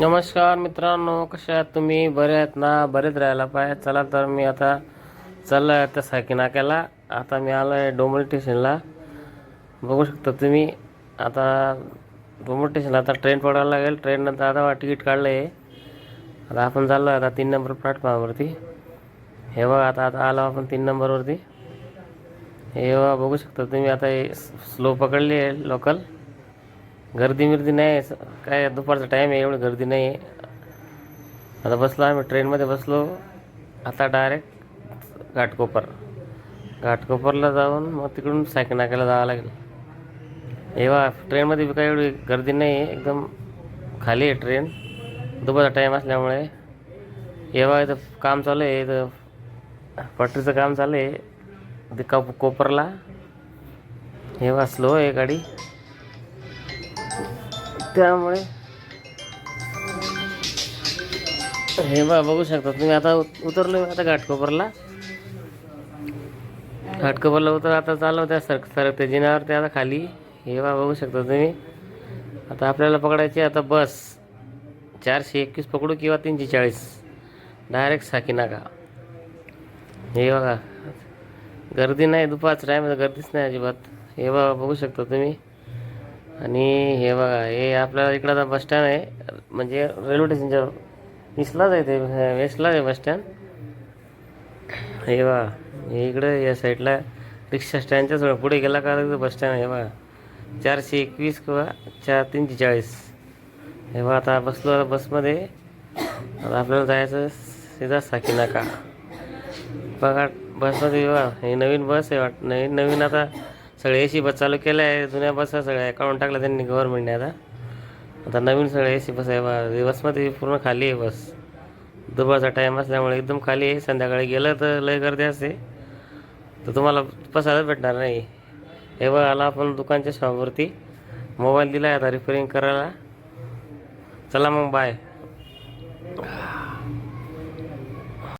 नमस्कार मित्रांनो कशा आहात तुम्ही? बरे आहेत ना? बरेच राहायला पाहिजे. चला तर मी आता चाललो आहे आता साकी नाक्याला आता मी आलो आहे डोंबरी स्टेशनला. बघू शकता तुम्ही आता डोंबरी स्टेशनला आता ट्रेन पडायला लागेल. ट्रेननंतर आता तिकीट काढलं आहे आता आपण चाललो आहे आता तीन नंबर प्लॅटफॉर्मवरती हे बघा आता आता आलो आपण तीन नंबरवरती हे बघा बघू शकता तुम्ही आता स्लो पकडली आहे लोकल गर्दी मिर्दी नाही आहे. स- काय दुपारचा टाईम आहे एवढी गर्दी नाही आहे. आता बसलो आम्ही ट्रेनमध्ये बसलो. आता डायरेक्ट घाटकोपर. घाटकोपरला जाऊन मग तिकडून सायकल नाक्याला जावं लागेल. एव्हा ट्रेनमध्ये बी काय एवढी गर्दी नाही आहे. एकदम खाली आहे ट्रेन दुपारचा टाईम असल्यामुळे. एव्हा इथं काम चालू आहे इथं पटरीचं काम चालू आहे. ते कोपरला. एव्हा स्लो आहे गाडी. त्यामुळे. हे बा बघू शकता तुम्ही. आता उतरलो आता घाटकोपरला. घाटकोपरला उतर आता चालव त्या सरक सरकते जिनावर ते आता खाली. हे बा बघू शकता तुम्ही. आता आपल्याला पकडायची आता बस. चारशे एकवीस पकडू किंवा तीनशे चाळीस. डायरेक्ट साकीनाका हे बघा. गर्दी नाही दुपारचं टाईम गर्दीच नाही अजिबात. हे बघा बघू शकता तुम्ही. आणि हे बघा हे आपल्याला इकडं आता बस स्टँड आहे. म्हणजे रेल्वे स्टेशनच्या ईस्टलाच आहे ते वेस्टलाच आहे बस स्टँड. हे बघा हे इकडं या साईडला रिक्षा स्टँडच्या पुढे गेला का बस स्टँड आहे हे बघा. चारशे एकवीस किंवा चार तीनशे चाळीस. हे बघा आता बसलो आता बसमध्ये. आता आपल्याला जायचं सीधा साकीनाका. बघा बसमध्ये बघा हे नवीन बस आहे वाट नवीन नवीन आता सगळे ए सी बस चालू केल्या आहे जुन्या बस सगळ्या काढून टाकल्या त्यांनी गव्हर्नमेंटने आता. आता नवीन सगळ्या ए सी बस आहे बा बसमध्ये पूर्ण खाली आहे बस. दुपारचा टाईम असल्यामुळे एकदम खाली आहे. संध्याकाळी गेलं तर लय गर्दी असते. तर तुम्हाला बसायला भेटणार नाही. हे बघ आला आपण दुकानच्या शॉपवरती मोबाईल दिला आहे आता रिपेरिंग करायला. चला मग बाय